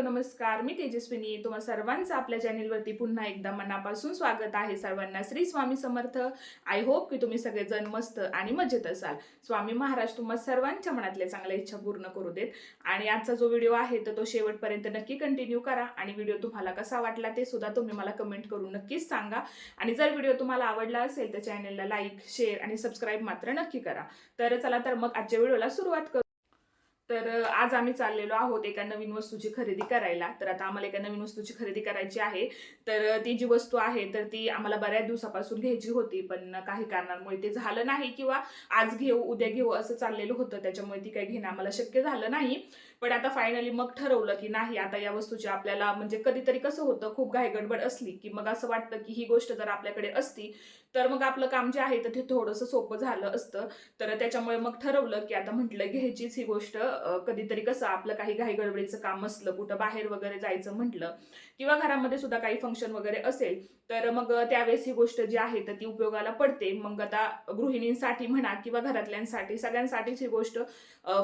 Hello नमस्कार. मी तेजस्विनी. तुम्हा सर्वांचं आपल्या चॅनेलवरती पुन्हा एकदा मनापासून स्वागत आहे. सर्वांना श्री स्वामी समर्थ. आय होप की तुम्ही सगळेजण मस्त आणि मजेत असाल. स्वामी महाराज तुम्हा सर्वांच्या मनातल्या चांगल्या इच्छा पूर्ण करू देत. आणि आजचा जो व्हिडिओ आहे तर तो शेवटपर्यंत नक्की कंटिन्यू करा. आणि व्हिडिओ तुम्हाला कसा वाटला ते सुद्धा तुम्ही मला कमेंट करून नक्कीच सांगा. आणि जर व्हिडिओ तुम्हाला आवडला असेल तर चॅनेलला लाईक शेअर आणि सबस्क्राईब मात्र नक्की करा. तर चला तर मग आजच्या व्हिडिओला सुरुवात करू. तर आज आम्ही चाललेलो आहोत एका नवीन वस्तूची खरेदी करायला. तर आता आम्हाला एका नवीन वस्तूची खरेदी करायची आहे. तर ती जी वस्तू आहे तर ती आम्हाला बऱ्याच दिवसापासून घ्यायची होती पण काही कारणांमुळे ते झालं नाही किंवा आज घेऊ उद्या घेऊ असं चाललेलं होतं. त्याच्यामुळे ती काही घेणं आम्हाला शक्य झालं नाही. पण आता फायनली मग ठरवलं की नाही आता या वस्तूची आपल्याला म्हणजे कधीतरी कसं होतं खूप घाईगडबड असली की मग असं वाटतं की ही गोष्ट जर आपल्याकडे असती तर मग आपलं काम जे आहे तर ते थोडंसं सोपं झालं असतं. तर त्याच्यामुळे मग ठरवलं की आता म्हटलं घ्यायचीच ही गोष्ट कधीतरी कसं आपलं काही घाईगडबडीचं काम असलं कुठं बाहेर वगैरे जायचं म्हटलं किंवा घरामध्ये सुद्धा काही फंक्शन वगैरे असेल तर मग त्यावेळेस ही गोष्ट जी आहे तर ती उपयोगाला पडते. मग आता गृहिणींसाठी म्हणा किंवा घरातल्यांसाठी सगळ्यांसाठीच ही गोष्ट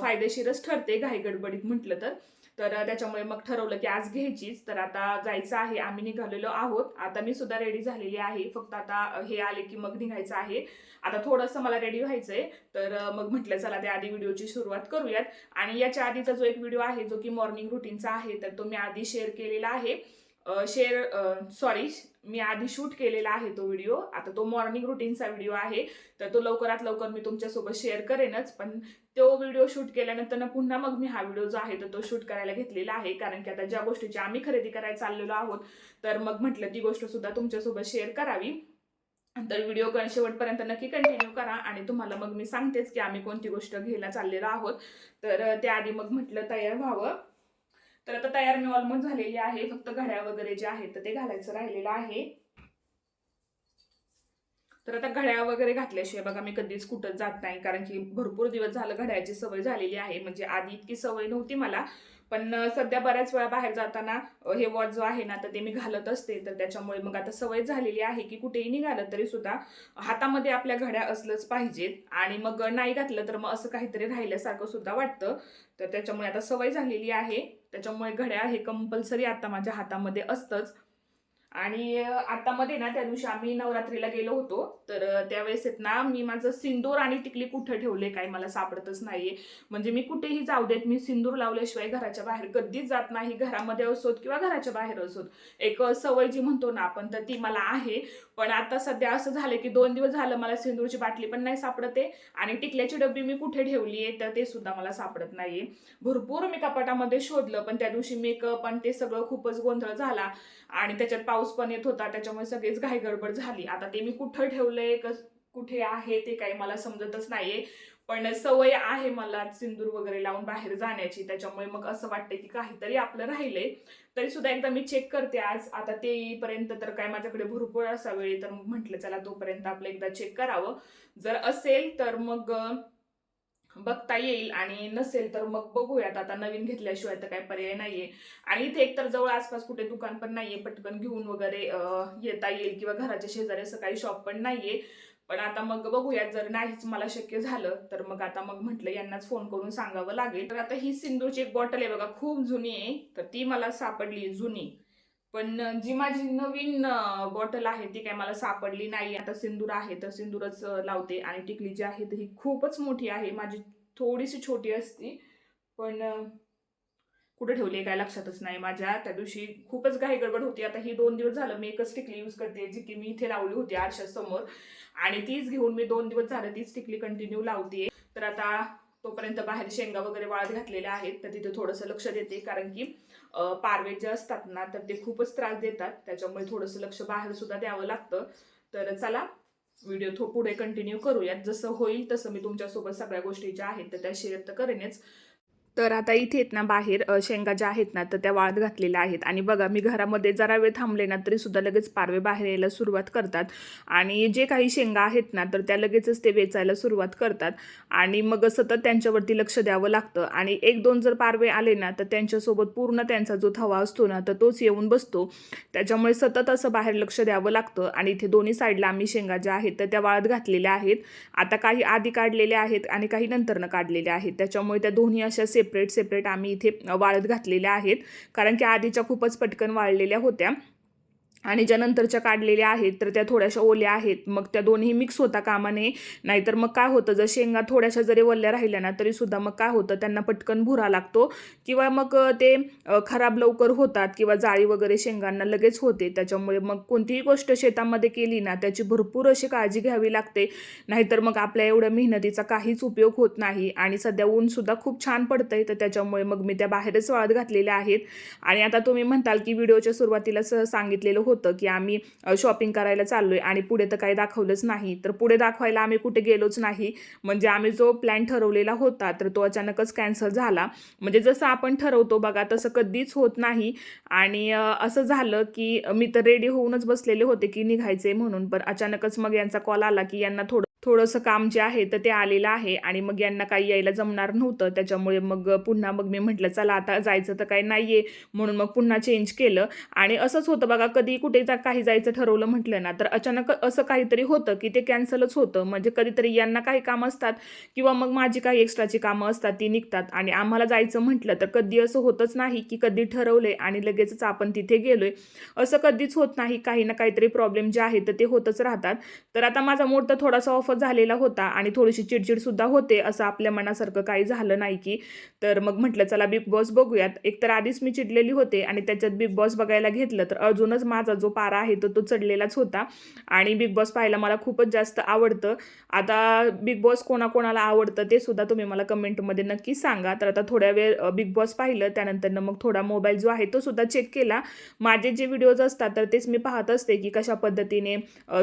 फायदेशीरच ठरते घाईगडबडीत म्हटलं तर. तर त्याच्यामुळे मग ठरवलं की आज घ्यायचीच. तर आता जायचं आहे आम्ही निघालेलो आहोत. आता मी सुद्धा रेडी झालेली आहे. फक्त आता हे आले की मग निघायचं आहे. आता थोडंसं मला रेडी व्हायचंय. तर मग म्हटलं चला त्या आधी व्हिडिओची सुरुवात करूयात. आणि याच्या आधीचा जो एक व्हिडिओ आहे जो की मॉर्निंग रुटीनचा आहे तर तो मी आधी शेअर केलेला आहे. शेअर सॉरी मी आधी शूट केलेला आहे तो व्हिडिओ आता तो मॉर्निंग रुटीनचा व्हिडिओ आहे. तर तो लवकरात लवकर मी तुमच्यासोबत शेअर करेनच. पण तो व्हिडिओ शूट केल्यानंतर ना पुन्हा मग मी हा व्हिडिओ जो आहे तर तो शूट करायला घेतलेला आहे. कारण की आता ज्या गोष्टीची आम्ही खरेदी करायला चाललेलो आहोत तर मग म्हटलं ती गोष्ट सुद्धा तुमच्यासोबत शेअर करावी. तर व्हिडिओ शेवटपर्यंत नक्की कंटिन्यू करा आणि तुम्हाला मग मी सांगतेच की आम्ही कोणती गोष्ट घ्यायला चाललेलो आहोत. तर त्याआधी मग म्हटलं तयार व्हावं. तर आता तयार मी ऑलमोस्ट झालेली आहे. फक्त घड्या वगैरे जे आहेत तर ते घालायचं राहिलेलं आहे. तर आता घड्या वगैरे घातल्याशिवाय बघा मी कधीच कुठं जात नाही. कारण की भरपूर दिवस झालं घड्याची सवय झालेली आहे. म्हणजे आधी इतकी सवय नव्हती मला. पण सध्या बऱ्याच वेळा बाहेर जाताना हे वॉच जो आहे ना तर ते मी घालत असते. तर त्याच्यामुळे मग आता सवय झालेली आहे की कुठेही निघालं तरी सुद्धा हातामध्ये आपल्या घड्या असलंच पाहिजेत. आणि मग नाही घातलं तर मग असं काहीतरी राहिल्यासारखं सुद्धा वाटतं. तर त्याच्यामुळे आता सवय झालेली आहे. त्याच्यामुळे घड्या हे कंपल्सरी आता माझ्या हातामध्ये असतंच. आणि आता मध्ये ना त्या दिवशी आम्ही नवरात्रीला गेलो होतो. तर त्यावेळेस आहेत ना मी माझं सिंदूर आणि टिकली कुठं ठेवले काय मला सापडतच नाहीये. म्हणजे मी कुठेही जाऊ देत मी सिंदूर लावल्याशिवाय घराच्या बाहेर कधीच जात नाही. घरामध्ये असोत किंवा घराच्या बाहेर असोत. एक सवय जी म्हणतो ना आपण तर ती मला आहे. पण आता सध्या असं झालं की दोन दिवस झालं मला सिंदूरची बाटली पण नाही सापडते आणि टिकल्याची डब्बी मी कुठे ठेवली आहे तर ते सुद्धा मला सापडत नाहीये. भरपूर मी कपाटामध्ये शोधलं पण त्या दिवशी मेकअप आणि ते सगळं खूपच गोंधळ झाला. आणि त्याच्यात पाऊस पण येत होता त्याच्यामुळे सगळीच घाई गडबड झाली. आता ते मी कुठं ठेवलंय कस कुठे आहे ते काही मला समजतच नाहीये. पण सवय आहे मला सिंदूर वगैरे लावून बाहेर जाण्याची. त्याच्यामुळे मग असं वाटतं की काहीतरी आपलं राहिलंय. तरी सुद्धा एकदा मी चेक करते आज. आता ते येईपर्यंत तर काय माझ्याकडे भरपूर असा वेळ तर म्हटलं चला तोपर्यंत आपलं एकदा चेक करावं. जर असेल तर मग बघता येईल आणि नसेल तर मग बघूयात. आता नवीन घेतल्याशिवाय तर काय पर्याय नाहीये. आणि इथे एकतर जवळ आसपास कुठे दुकान पण नाहीये पटकन घेऊन वगैरे येता येईल किंवा घराच्या शेजारी असं काही शॉप पण नाहीये. पण आता मग बघूयात. जर नाहीच मला शक्य झालं तर मग आता मग म्हटलं यांनाच फोन करून सांगावं लागेल. तर आता ही सिंदूरची एक बॉटल आहे बघा खूप जुनी आहे. तर ती मला सापडली जुनी. पण जी माझी नवीन बॉटल आहे ती काय मला सापडली नाही. आता सिंदूर आहे तर सिंदूरच लावते. आणि टिकली जी आहे तर ही खूपच मोठी आहे. माझी थोडीशी छोटी असती पण कुठे ठेवली आहे काय लक्षातच नाही. माझ्या त्या दिवशी खूपच घाई गडबड होती. आता ही दोन दिवस झालं मी एकच टिकली यूज करते जी की मी इथे लावली होती आरशासमोर. आणि तीच घेऊन मी दोन दिवस झालं तीच टिकली कंटिन्यू लावते. तर आता तोपर्यंत बाहेर शेंगा वगैरे वाळत घातलेल्या आहेत तर तिथे थोडंसं लक्ष देते. कारण की पारवे जे असतात ना तर ते खूपच त्रास देतात. त्याच्यामुळे थोडंसं लक्ष बाहेर सुद्धा द्यावं लागतं. तर चला व्हिडिओ थो पुढे कंटिन्यू करूयात. जसं होईल तसं मी तुमच्यासोबत सगळ्या गोष्टी ज्या आहेत तर त्या शेअर तर करेनच. तर आता इथे आहेत ना बाहेर शेंगा ज्या आहेत ना तर त्या वाळत घातलेल्या आहेत. आणि बघा मी घरामध्ये जरा वेळ थांबले ना तरी सुद्धा लगेच पारवे बाहेर यायला सुरुवात करतात. आणि जे काही शेंगा आहेत ना तर त्या लगेचच ते वेचायला सुरुवात करतात. आणि मग सतत त्यांच्यावरती लक्ष द्यावं लागतं. आणि एक दोन जर पारवे आले ना तर त्यांच्यासोबत पूर्ण त्यांचा जो थवा असतो ना तर तोच येऊन बसतो. त्याच्यामुळे सतत असं बाहेर लक्ष द्यावं लागतं. आणि इथे दोन्ही साईडला आम्ही शेंगा ज्या आहेत तर त्या वाळत घातलेल्या आहेत. आता काही आधी काढलेल्या आहेत आणि काही नंतरनं काढलेल्या आहेत. त्याच्यामुळे त्या दोन्ही अशा सेप सेपरेट सेपरेट आम्ही इथे वाळत घातलेल्या आहेत. कारण की आधीच्या खूपच पटकन वाळलेल्या होत्या. आणि ज्या नंतरच्या काढलेल्या आहेत तर त्या थोड्याशा ओल्या आहेत. मग त्या दोन्ही मिक्स होता कामा नये नाहीतर मग काय होतं जर शेंगा थोड्याशा जरी वल्ल्या राहिल्या ना तरीसुद्धा मग काय होतं त्यांना पटकन भुरा लागतो. किंवा मग ते खराब लवकर होतात किंवा जाळी वगैरे शेंगांना लगेच होते. त्याच्यामुळे मग कोणतीही गोष्ट शेतामध्ये केली ना त्याची भरपूर अशी काळजी घ्यावी लागते. नाहीतर मग आपल्या एवढ्या मेहनतीचा काहीच उपयोग होत नाही. आणि सध्या ऊनसुद्धा खूप छान पडतंय तर त्याच्यामुळे मग मी त्या बाहेरच वाळत घातलेल्या आहेत. आणि आता तुम्ही म्हणताल की व्हिडिओच्या सुरुवातीला स सांगितलेलं होतं. होतं की आम्ही शॉपिंग करायला चाललोय आणि पुढे तर काही दाखवलंच नाही. तर पुढे दाखवायला आम्ही कुठे गेलोच नाही. म्हणजे आम्ही जो प्लॅन ठरवलेला होता तर तो अचानकच कॅन्सल झाला. म्हणजे जसं आपण ठरवतो बघा तसं कधीच होत नाही. आणि असं झालं की मी तर रेडी होऊनच बसलेले होते की निघायचे म्हणून. पण अचानकच मग यांचा कॉल आला की यांना थोडं थोडंसं काम जे आहे तर ते आलेलं आहे आणि मग यांना काही यायला जमणार नव्हतं. त्याच्यामुळे मग पुन्हा मग मी म्हटलं चला आता जायचं तर काही नाही आहे म्हणून मग पुन्हा चेंज केलं. आणि असंच होतं बघा कधी कुठे जा काही जायचं ठरवलं म्हटलं ना तर अचानक असं काहीतरी होतं की ते कॅन्सलच होतं. म्हणजे कधीतरी यांना काही कामं असतात किंवा मग माझी काही एक्स्ट्राची कामं असतात ती निघतात. आणि आम्हाला जायचं म्हटलं तर कधी असं होतच नाही की कधी ठरवले आणि लगेचच आपण तिथे गेलोय. असं कधीच होत नाही. काही ना काहीतरी प्रॉब्लेम जे आहे तर ते होतच राहतात. तर आता माझा मोड तर थोडासा ऑफ झालेला होता आणि थोडीशी चिडचिडसुद्धा होते असं आपल्या मनासारखं काही झालं नाही की. तर मग म्हटलं चला बिग बॉस बघूयात. एक तर आधीच मी चिडलेली होते आणि त्याच्यात बिग बॉस बघायला घेतलं तर अजूनच माझा जो पारा आहे तो तो चढलेलाच होता. आणि बिग बॉस पाहायला मला खूपच जास्त आवडतं. आता बिग बॉस कोणाकोणाला आवडतं ते सुद्धा तुम्ही मला कमेंटमध्ये नक्की सांगा. तर आता थोड्या वेळ बिग बॉस पाहिलं त्यानंतर मग थोडा मोबाईल जो आहे तो सुद्धा चेक केला. माझे जे व्हिडिओज असतात तर तेच मी पाहत असते की कशा पद्धतीने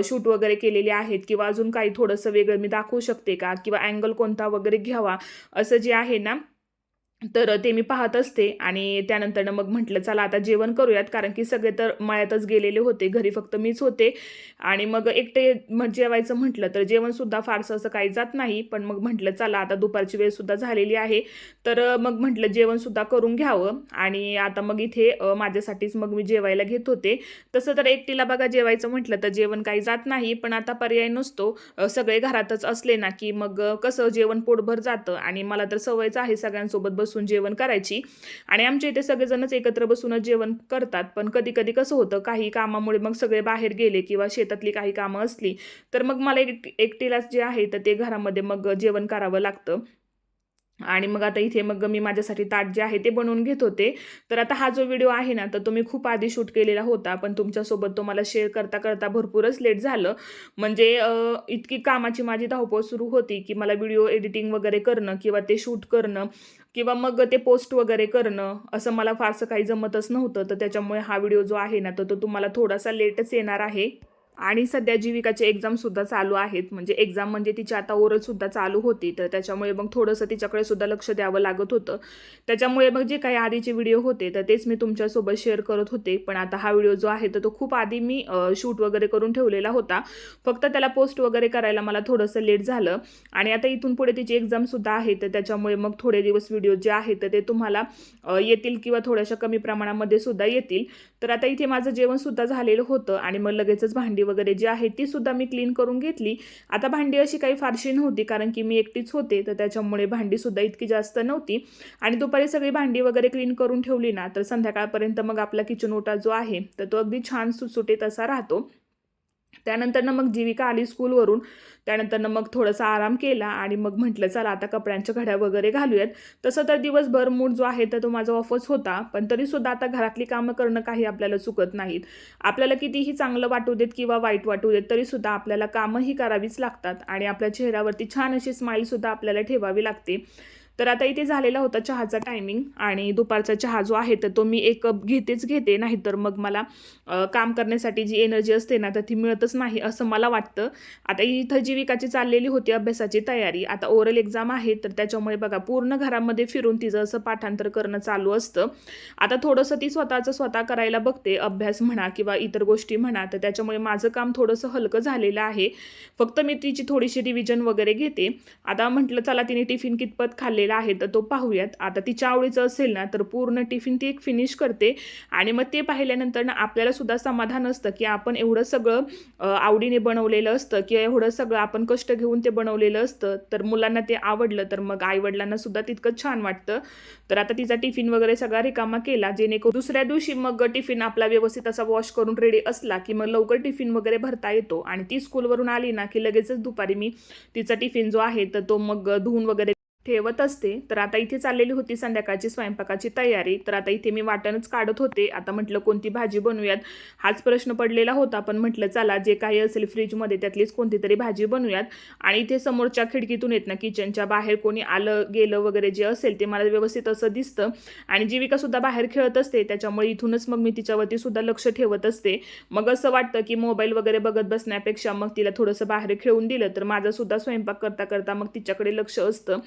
शूट वगैरे केलेले आहेत किंवा अजून काही थोडंसं वेगळं मी दाखवू शकते का? किंवा अँगल कोणता वगैरे घ्यावा? असं जे आहे ना तर ते मी पाहत असते आणि त्यानंतर मग म्हटलं चला आता जेवण करूयात. कारण की सगळे तर मळ्यातच गेलेले होते घरी फक्त मीच होते. आणि मग एकटे मग जेवायचं म्हटलं तर जेवणसुद्धा फारसं असं काही जात नाही. पण मग म्हटलं चला आता दुपारची वेळसुद्धा झालेली आहे. तर मग म्हटलं जेवणसुद्धा करून घ्यावं. आणि आता मग इथे माझ्यासाठीच मग मी जेवायला घेत होते. तसं तर एकटीला बघा जेवायचं म्हटलं तर जेवण काही जात नाही. पण आता पर्याय नसतो. सगळे घरातच असले ना की मग कसं जेवण पोटभर जातं. आणि मला तर सवयच आहे सगळ्यांसोबत बसून जेवण करायची. आणि आमच्या इथे सगळेजणच एकत्र बसूनच जेवण करतात. पण कधी कधी कसं होतं काही कामामुळे मग सगळे बाहेर गेले किंवा शेतातली काही कामं असली तर मग मला एक एकटीलाच जे आहे तर ते घरामध्ये मग जेवण करावं लागतं. आणि मग आता इथे मग मी माझ्यासाठी ताट जे आहे ते बनवून घेत होते. तर आता हा जो व्हिडिओ आहे ना तर तो मी खूप आधी शूट केलेला होता पण तुमच्यासोबत तो मला शेअर करता करता भरपूरच लेट झालं. म्हणजे इतकी कामाची माझी धावपळ सुरू होती की मला व्हिडिओ एडिटिंग वगैरे करणं किंवा ते शूट करणं किंवा मग ते पोस्ट वगैरे करणं असं मला फारसं काही जमतच नव्हतं. तर त्याच्यामुळे हा व्हिडिओ जो आहे ना तर तो तुम्हाला थोडासा लेटच येणार आहे. आणि सध्या जीविकाचे एक्झामसुद्धा चालू आहेत. म्हणजे एक्झाम म्हणजे तिची आता ओरलसुद्धा चालू होती. तर त्याच्यामुळे मग थोडंसं तिच्याकडे सुद्धा लक्ष द्यावं लागत होतं. त्याच्यामुळे मग जे काही आधीचे व्हिडिओ होते तर तेच मी तुमच्यासोबत शेअर करत होते. पण आता हा व्हिडिओ जो आहे तर तो खूप आधी मी शूट वगैरे करून ठेवलेला होता. फक्त त्याला पोस्ट वगैरे करायला मला थोडंसं लेट झालं. आणि आता इथून पुढे तिची एक्झामसुद्धा आहे तर त्याच्यामुळे मग थोडे दिवस व्हिडिओ जे आहेत तर ते तुम्हाला येतील किंवा थोड्याशा कमी प्रमाणामध्ये सुद्धा येतील. तर आता इथे माझं जेवणसुद्धा झालेलं होतं आणि मग लगेचच भांडी वगैरे जी आहे ती सुद्धा मी क्लीन करून घेतली. आता भांडी अशी काही फारशी नव्हती कारण की मी एकटीच होते तर त्याच्यामुळे भांडीसुद्धा इतकी जास्त नव्हती. आणि दुपारी सगळी भांडी वगैरे क्लीन करून ठेवली ना तर संध्याकाळपर्यंत मग आपला किचन ओटा जो आहे तर तो अगदी छान सुटसुटीत असा राहतो. त्यानंतरनं मग जीविका आली स्कूलवरून. त्यानंतरनं मग थोडासा आराम केला आणि मग म्हटलं चला आता कपड्यांच्या घड्या वगैरे घालूयात. तसं तर दिवसभर मूड जो आहे तर तो माझा ऑफच होता. पण तरीसुद्धा आता घरातली कामं करणं काही आपल्याला चुकत नाहीत. आपल्याला कितीही चांगलं वाटू देत किंवा वाईट वाटू देत तरीसुद्धा आपल्याला कामंही करावीच लागतात. आणि आपल्या चेहऱ्यावरती छान अशी स्माईलसुद्धा आपल्याला ठेवावी लागते. तर आता इथे झालेला होता चहाचा टायमिंग आणि दुपारचा चहा जो आहे तर तो मी एक कप घेतेच घेते नाहीतर मग मला काम करण्यासाठी जी एनर्जी असते ना तर ती मिळतच नाही असं मला वाटतं. आता इथं जीविकाची चाललेली होती अभ्यासाची तयारी. आता ओरल एक्झाम आहे तर त्याच्यामुळे बघा पूर्ण घरामध्ये फिरून तिचं असं पाठांतर करणं चालू असतं. आता थोडंसं ती स्वतःचं स्वतः करायला बघते अभ्यास म्हणा किंवा इतर गोष्टी म्हणा तर त्याच्यामुळे माझं काम थोडंसं हलकं झालेलं आहे. फक्त मी तिची थोडीशी रिव्हिजन वगैरे घेते. आता म्हटलं चला तिने टिफिन कितपत खाल्ले झालेला आहे तर तो पाहूयात. आता तिच्या आवडीचं असेल ना तर पूर्ण टिफिन ती एक फिनिश करते. आणि मग ते पाहिल्यानंतर ना आपल्याला सुद्धा समाधान असतं की आपण एवढं सगळं आवडीने बनवलेलं असतं किंवा एवढं सगळं आपण कष्ट घेऊन ते बनवलेलं असतं तर मुलांना ते आवडलं तर मग आईवडिलांना सुद्धा तितकं छान वाटतं. तर आता तिचा टिफिन वगैरे सगळा रिकामा केला जेणेकरून दुसऱ्या दिवशी मग टिफिन आपला व्यवस्थित असा वॉश करून रेडी असला की मग लवकर टिफिन वगैरे भरता येतो. आणि ती स्कूलवरून आली ना की लगेचच दुपारी मी तिचा टिफिन जो आहे तर तो मग धुवून वगैरे ठेवत असते. तर आता इथे चाललेली होती संध्याकाळची स्वयंपाकाची तयारी. तर आता इथे मी वाटणच काढत होते. आता म्हटलं कोणती भाजी बनवूयात? हाच प्रश्न पडलेला होता. पण म्हटलं चला जे काही असेल फ्रीजमध्ये त्यातलीच कोणती तरी भाजी बनवूयात. आणि इथे समोरच्या खिडकीतून येत ना किचनच्या बाहेर कोणी आलं गेलं वगैरे जे असेल ते मला व्यवस्थित असं दिसतं. आणि जीविकासुद्धा बाहेर खेळत असते. त्याच्यामुळे इथूनच मग मी तिच्यावरती सुद्धा लक्ष ठेवत असते. मग असं वाटतं की मोबाईल वगैरे बघत बसण्यापेक्षा मग तिला थोडंसं बाहेर खेळून दिलं तर माझासुद्धा स्वयंपाक करता करता मग तिच्याकडे लक्ष असतं.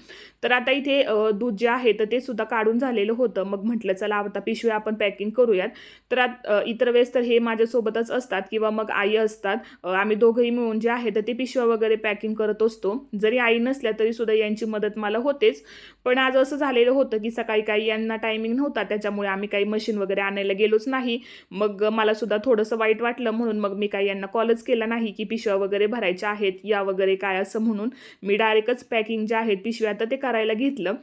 तर आता इथे दूध जे आहे तर ते सुद्धा काढून झालेलं होतं. मग म्हटलं चला आता पिशव्या आपण पॅकिंग करूयात. तर इतर वेळेस तर हे माझ्यासोबतच असतात किंवा मग आई असतात. आम्ही दोघंही मिळून जे आहे तर ते पिशव्या वगैरे पॅकिंग करत असतो. जरी आई नसल्या तरी सुद्धा यांची मदत मला होतेच. पण आज असं झालेलं होतं की सकाळी काही यांना टायमिंग नव्हता त्याच्यामुळे आम्ही काही मशीन वगैरे आणायला गेलोच नाही. मग मला सुद्धा थोडंसं वाईट वाटलं म्हणून मग मी काही यांना कॉलच केला नाही की पिशव्या वगैरे भरायच्या आहेत या वगैरे काय असं म्हणून. मी डायरेक्टच पॅकिंग जे आहेत पिशव्या तर ते करायला घेतलं.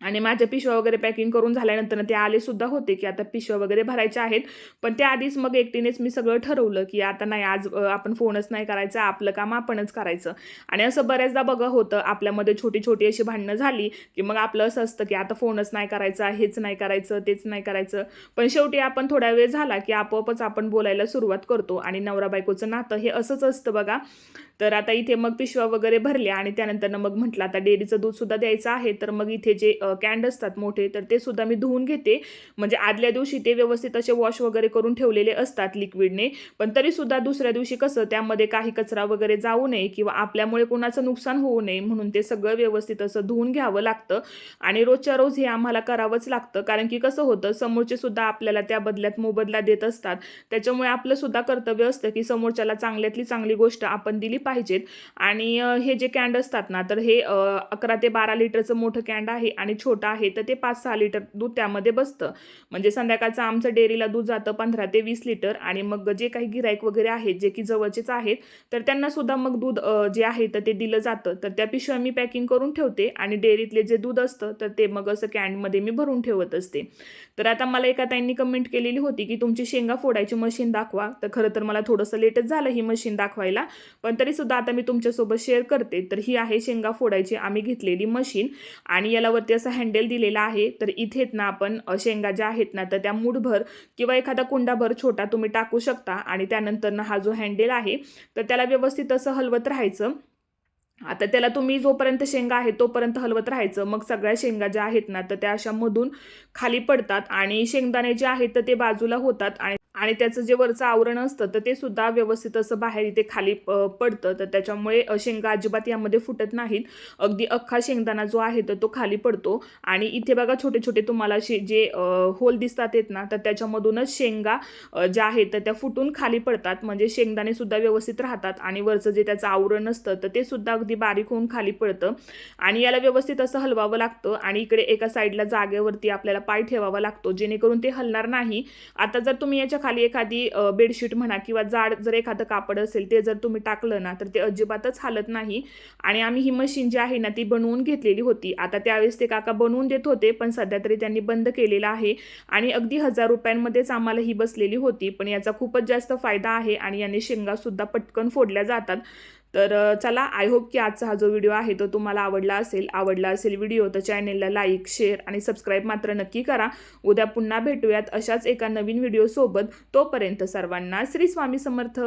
आणि माझ्या पिशव्या वगैरे पॅकिंग करून झाल्यानंतर ते आले सुद्धा होते की आता पिशव्या वगैरे भरायच्या आहेत. पण त्याआधीच मग एकटीनेच मी सगळं ठरवलं की आता नाही आज आपण फोनच नाही करायचा आपलं काम आपणच करायचं. आणि असं बऱ्याचदा बघा होतं आपल्यामध्ये छोटी छोटी अशी भांडणं झाली की मग आपलं असं असतं की आता फोनच नाही करायचा हेच नाही करायचं तेच नाही करायचं. पण शेवटी आपण थोडा वेळ झाला की आपोआपच आपण बोलायला सुरुवात करतो. आणि नवरा बायकोचं नातं हे असंच असतं बघा. तर आता इथे मग पिशव्या वगैरे भरल्या आणि त्यानंतर मग म्हटलं आता डेअरीचं दूध सुद्धा द्यायचं आहे तर मग इथे जे कॅन्ड असतात मोठे तर ते सुद्धा मी धुवून घेते. म्हणजे आदल्या दिवशी ते व्यवस्थित असे वॉश वगैरे करून ठेवलेले असतात लिक्विडने पण तरी सुद्धा दुसऱ्या दिवशी कसं त्यामध्ये काही कचरा वगैरे जाऊ नये किंवा आपल्यामुळे कोणाचं नुकसान होऊ नये म्हणून ते सगळं व्यवस्थित असं धुवून घ्यावं लागतं. आणि रोजच्या रोज हे आम्हाला करावंच लागतं. कारण की कसं होतं समोरचे सुद्धा आपल्याला त्या बदल्यात मोबदला देत असतात. त्याच्यामुळे आपलं सुद्धा कर्तव्य असतं की समोरच्याला चांगल्यातली चांगली गोष्ट आपण दिली पाहिजेत. आणि हे जे कॅन्ड असतात ना तर हे अकरा ते बारा लिटरचं मोठं कॅन्ड आहे आणि छोटं आहे तर ते पाच सहा लिटर दूध त्यामध्ये बसतं. म्हणजे संध्याकाळचं आमचं डेअरीला दूध जातं पंधरा ते वीस लिटर आणि मग जे काही गिराईक वगैरे आहेत जे की जवळचेच आहेत तर त्यांना सुद्धा मग दूध जे आहे तर ते दिलं जातं. तर त्या पिशव्या मी पॅकिंग करून ठेवते आणि डेअरीतले जे दूध असतं तर ते मग असं कॅनमध्ये मी भरून ठेवत असते. तर आता मला एका ताईंनी कमेंट केलेली होती की तुमची शेंगा फोडायची मशीन दाखवा. तर खरं तर मला थोडंसं लेटच झालं ही मशीन दाखवायला पण तरी सुद्धा आता मी तुमच्यासोबत शेअर करते. तर ही आहे शेंगा फोडायची आम्ही घेतलेली मशीन आणि याला वरती असं हँडल दिलेला आहे. तर इथेच ना आपण शेंगा ज्या आहेत ना तर त्या मूठभर किंवा एखादा कुंडाभर छोटा तुम्ही टाकू शकता आणि त्यानंतर ना हा जो हँडल आहे तर त्याला व्यवस्थित असं हलवत राहायचं. आता त्याला तुम्ही जोपर्यंत शेंगा आहे तोपर्यंत हलवत राहायचं. मग सगळ्या शेंगा ज्या आहेत ना तर त्या अशा मधून खाली पडतात आणि शेंगदाणे जे आहेत तर ते बाजूला होतात आणि आणि त्याचं जे वरचं आवरण असतं तर ते सुद्धा व्यवस्थित असं बाहेर इथे खाली पडतं. तर त्याच्यामुळे शेंगा अजिबात यामध्ये फुटत नाहीत. अगदी अख्खा शेंगदाणा जो आहे तर तो खाली पडतो. आणि इथे बघा छोटे छोटे तुम्हाला शे जे होल दिसतात आहेत ना तर त्याच्यामधूनच शेंगा ज्या आहेत तर त्या फुटून खाली पडतात. म्हणजे शेंगदाणे सुद्धा व्यवस्थित राहतात आणि वरचं जे त्याचं आवरण असतं तर ते सुद्धा अगदी बारीक होऊन खाली पडतं. आणि याला व्यवस्थित असं हलवावं लागतं आणि इकडे एका साईडला जागेवरती आपल्याला पाय ठेवावा लागतो जेणेकरून ते हलणार नाही. आता जर तुम्ही याच्या खाली एखादी बेडशीट म्हणा किंवा जाड जर एखादं कापड असेल ते जर तुम्ही टाकलं ना तर ते अजिबातच हालत नाही. आणि आम्ही ही मशीन जी आहे ना ती बनवून घेतलेली होती. आता त्यावेळेस ते काका बनवून देत होते पण सध्या तरी त्यांनी बंद केलेलं आहे. आणि अगदी हजार रुपयांमध्येच आम्हाला ही बसलेली होती पण याचा खूपच जास्त फायदा आहे आणि याने शेंगासुद्धा पटकन फोडल्या जातात. तर चला आय होप की आजचा हा जो व्हिडिओ आहे तो तुम्हाला आवडला असेल. आवडला असेल व्हिडिओ तर चॅनेलला लाईक शेअर आणि सबस्क्राईब मात्र नक्की करा. उद्या पुन्हा भेटूयात अशाच एका नवीन व्हिडिओसोबत तोपर्यंत सर्वांना श्री स्वामी समर्थ.